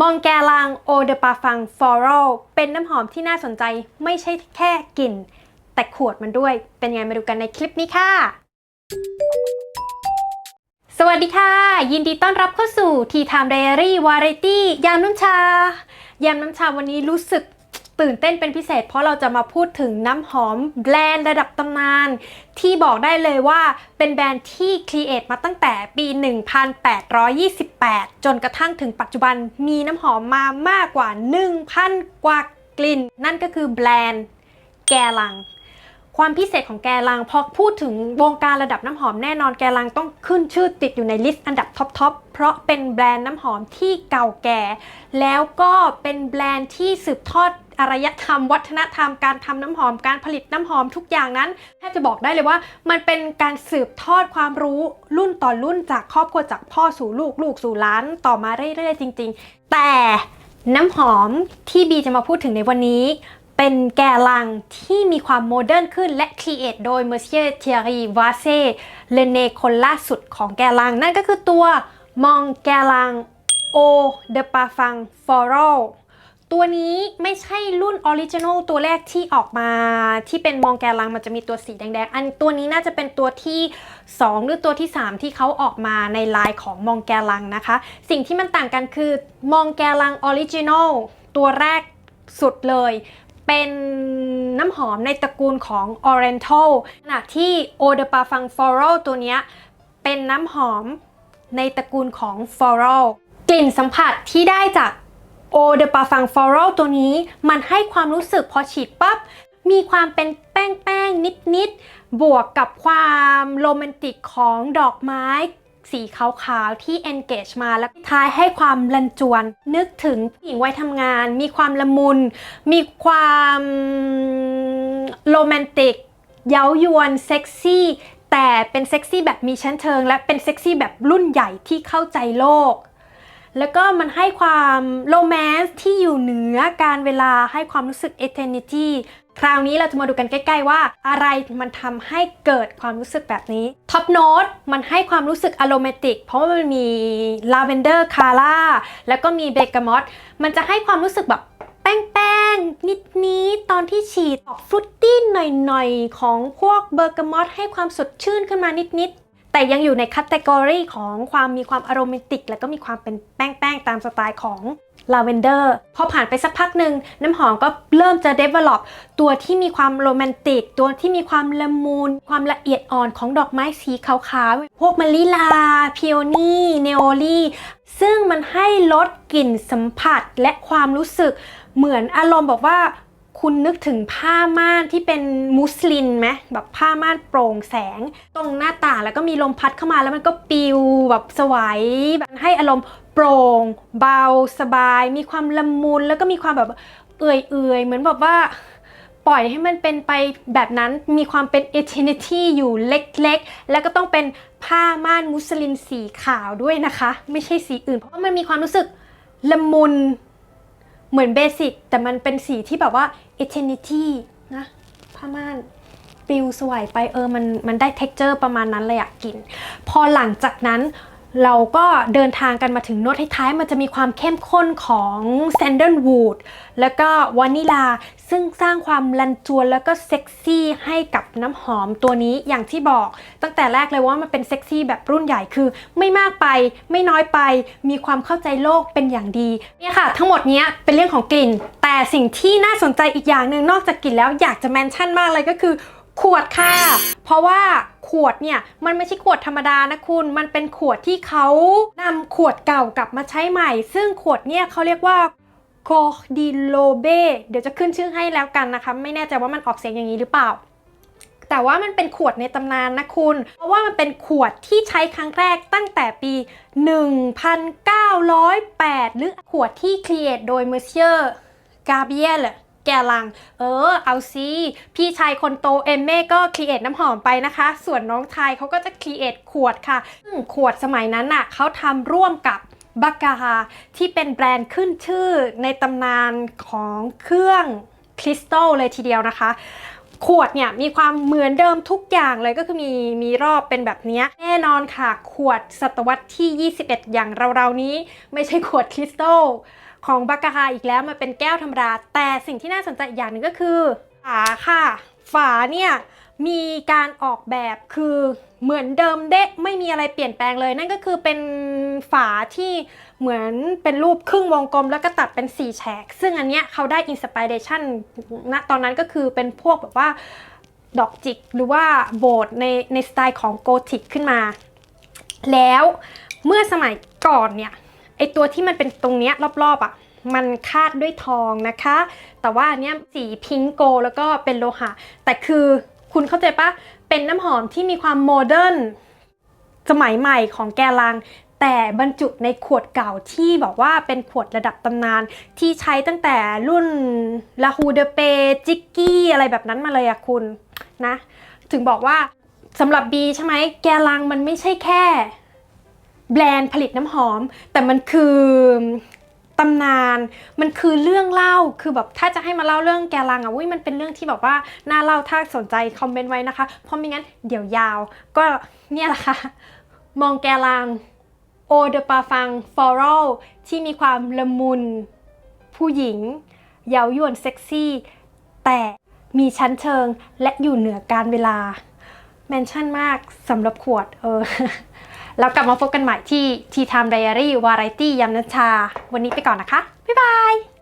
มองแกลางโอเดปาฟังฟอรัลเป็นน้ำหอมที่น่าสนใจไม่ใช่แค่กลิ่น แต่ขวดมันด้วย เป็นไงมาดูกันในคลิปนี้ค่ะ สวัสดีค่ะ ยินดีต้อนรับเข้าสู่ทีไทม์ไดอารี่วาไรตี้ยามน้ำชา ยามน้ำชาวันนี้รู้สึก ตื่นเต้นเป็นพิเศษ เพราะเราจะมาพูดถึงน้ำหอมแบรนด์ระดับตำนาน ที่บอกได้เลยว่าเป็นแบรนด์ที่ครีเอทมาตั้งแต่ปี 1828 จนกระทั่งถึงปัจจุบันมีน้ำหอมมามากกว่า 1,000 กว่ากลิ่น นั่นก็คือแบรนด์แกลัง ความพิเศษของแกลังพอพูดถึงวงการระดับน้ำหอมแน่นอนแกลังต้องขึ้นชื่อติดอยู่ในลิสต์อันดับท็อปๆ เพราะเป็นแบรนด์น้ำหอมที่เก่าแก่ แล้วก็เป็นแบรนด์ที่สืบทอด อารยธรรม วัฒนธรรม การทำน้ำหอมการผลิตน้ำหอมทุกอย่างนั้นแทบจะบอกได้เลยว่า มันเป็นการสืบทอดความรู้รุ่นต่อรุ่นจากครอบครัวจากพ่อสู่ลูกลูกสู่ล้านต่อมาเรื่อยๆ จริง ๆ แต่น้ำหอมที่บีจะมาพูดถึงในวันนี้ เป็นแกลังที่มีความโมเดิร์นขึ้นและครีเอทโดยเมอร์เซียเทียรีวาเซ่เลเนคนล่าสุดของแกลัง นั่นก็คือตัวมองแกลังโอเดปาฟังฟอรัล ตัวนี้ไม่ใช่รุ่นออริจินอลตัวแรกที่ออกมา ที่เป็นมองแกลังมันจะมีตัวสีแดงๆ อันตัวนี้น่าจะเป็นตัวที่ 2 หรือตัวที่ 3 ที่เขาออกมาในลายของมองแกลังนะคะ สิ่งที่มันต่างกันคือมองแกลังออริจินอลตัวแรกสุดเลย เป็นน้ำหอมในตระกูลของ Oriental ขณะที่ Eau de Parfum Floral ตัวนี้เป็นน้ำหอมในตระกูลของ Floral กลิ่นสัมผัสที่ได้จาก Eau de Parfum Floral ตัวนี้มันให้ความรู้สึกพอฉีดปั๊บ มีความเป็นแป้งแป้งนิดนิดๆบวกกับความโรแมนติกของดอกไม้สีขาวๆ ที่ engage มาแล้วท้ายให้ความรันจวน นึกถึงผู้หญิงวัยทำงาน มีความละมุน มีความโรแมนติก เย้ายวน เซ็กซี่ แต่เป็นเซ็กซี่แบบมีชั้นเชิง และเป็นเซ็กซี่แบบรุ่นใหญ่ที่เข้าใจโลก แล้วก็มันให้ความโรแมนต์ที่อยู่เหนือการเวลาให้ความรู้สึก eternity คราวนี้เราจะมาดูกันใกล้ ๆ ว่าอะไรมันทำให้เกิดความรู้สึกแบบนี้ท็อปโน้ตมันให้ความรู้สึกอโรแมติก เพราะว่ามันมีลาเวนเดอร์คาร่าแล้วก็มีเบกามอตมันจะให้ความรู้สึกแบบแป้งๆ นิดๆ ตอนที่ฉีดออกฟรุตตี้หน่อยๆ ของพวกเบอร์กามอตให้ความสดชื่นขึ้นมานิดๆ แต่ยังอยู่ในคัตเตกรีของความมีความอารมณ์ติก แล้วก็มีความเป็นแป้งๆ ตามสไตล์ของลาเวนเดอร์พอผ่านไปสักพักหนึ่งน้ำหอมก็เริ่มจะ develop ตัวที่มีความโรแมนติก ตัวที่มีความละมุนความละเอียดอ่อนของดอกไม้สีขาวๆ พวกมะลิลาพิโอนี่เนโอลีซึ่งมันให้ลดกลิ่นสัมผัสและความรู้สึกเหมือนอารมณ์บอกว่า คุณนึกถึงผ้าม่านที่เป็นมุสลินไหมแบบผ้าม่านโปร่งแสง ตรงหน้าต่างแล้วก็มีลมพัดเข้ามาแล้วมันก็ปิวแบบสวย แบบให้อารมณ์โปร่ง เบาสบาย มีความละมุนแล้วก็มีความแบบเอื่อยๆเหมือนแบบว่า ปล่อยให้มันเป็นไปแบบนั้นมีความเป็น eternity อยู่เล็กๆ แล้วก็ต้องเป็นผ้าม่านมุสลินสีขาวด้วยนะคะ ไม่ใช่สีอื่น เพราะว่ามันมีความรู้สึกละมุน เหมือนเบสิกแต่มันเป็นสีที่แบบว่า eternity นะผ้าม่านปลิวสวยไปเออมันมันได้ texture ประมาณนั้นเลยอะกลิ่น พอหลังจากนั้น เราก็เดินทางกันมาถึงโน้ตท้ายๆ มันจะมีความเข้มข้นของ sandalwood แล้วก็วานิลา ซึ่งสร้างความรันจวนแล้วก็เซ็กซี่ให้กับน้ำหอมตัวนี้อย่างที่บอก ตั้งแต่แรกเลยว่ามันเป็นเซ็กซี่แบบรุ่นใหญ่คือ ไม่มากไปไม่น้อยไป มีความเข้าใจโลกเป็นอย่างดีเนี่ยค่ะ ทั้งหมดนี้เป็นเรื่องของกลิ่น แต่สิ่งที่น่าสนใจอีกอย่างหนึ่งนอกจากกลิ่นแล้วอยากจะแมนชั่นมากเลยก็คือขวดค่ะ เพราะว่า ขวดเนี่ยมันไม่ใช่ขวดธรรมดานะคุณ มันเป็นขวดที่เขานำขวดเก่ากลับมาใช้ใหม่ ซึ่งขวดเนี่ยเขาเรียกว่า c o d i l o b e เดี๋ยวจะขึ้นชื่อให้แล้วกันนะคะ ไม่แน่ใจว่ามันออกเสียงอย่างนี้หรือเปล่า แต่ว่ามันเป็นขวดในตำนานนะคุณ เพราะว่ามันเป็นขวดที่ใช้ครั้งแรกตั้งแต่ปี 1908 หรือขวดที่ครีเอทโดยเมอร์เซียร์กาเบียล แกลัง เออ เอาซิพี่ชายคนโตเอมเม่ก็ครีเอทน้ำหอมไปนะคะ ส่วนน้องชายเขาก็จะครีเอทขวดค่ะซึ่งขวดสมัยนั้นน่ะเขาทำร่วมกับบักาฮาที่เป็นแบรนด์ขึ้นชื่อในตำนานของเครื่องคริสตัลเลยทีเดียวนะคะขวดเนี่ยมีความเหมือนเดิมทุกอย่างเลยก็คือมีมีรอบเป็นแบบนี้แน่นอนค่ะ ขวดศตวรรษที่ 21 อย่างเราๆนี้ ไม่ใช่ขวดคริสตัล ของบากาฮาอีกแล้วมันเป็นแก้วธรรมดา แต่สิ่งที่น่าสนใจอีกอย่างหนึ่งก็คือฝาค่ะ ฝาเนี่ยมีการออกแบบคือเหมือนเดิมเดะไม่มีอะไรเปลี่ยนแปลงเลย นั่นก็คือเป็นฝาที่เหมือนเป็นรูปครึ่งวงกลม แล้วก็ตัดเป็นสี่แฉก ซึ่งอันเนี้ยเขาได้อินสปิเรชันณตอนนั้นก็คือเป็นพวกแบบว่าดอกจิกหรือว่าโบสถ์ในในสไตล์ของโกธิกขึ้นมา แล้วเมื่อสมัยก่อนเนี่ย ไอตัวที่มันเป็นตรงเนี้ยรอบๆอะ่ะมันคาดด้วยทองนะคะ แต่ว่าอันเนี้ยสีพิงโกแล้วก็เป็นโลหะ แต่คือคุณเข้าใจปะเป็นน้ำหอมที่มีความโมเดิร์นสมัยใหม่ของแกลัง แต่บรรจุในขวดเก่าที่บอกว่าเป็นขวดระดับตำนาน ที่ใช้ตั้งแต่รุ่นลาฮูเดเปจิกกี้อะไรแบบนั้นมาเลยอะคุณนะ ถึงบอกว่าสำหรับบีใช่ไหมแกลังมันไม่ใช่แค่ แบรนด์ผลิตน้ำหอม แต่มันคือตำนานมันคือเรื่องเล่าคือแบบถ้าจะให้มาเล่าเรื่องแกลังอะอุ้ยมันเป็นเรื่องที่แบบว่าน่าเล่าถ้าสนใจคอมเมนต์ไว้นะคะ เพราะไม่งั้นเดี๋ยวยาว ก็เนี่ยแหละค่ะ มองแกลังโอเดปาฟังฟอรัลที่มีความละมุน ผู้หญิงเย้ายวนเซ็กซี่ แต่มีชั้นเชิงและอยู่เหนือการเวลา แมนชั่นมากสำหรับขวดเออ แล้วกลับมาพบกันใหม่ที่ทีไทม์ไดอารี่วาไรตี้ยำนัชชา วันนี้ไปก่อนนะคะ บ๊ายบาย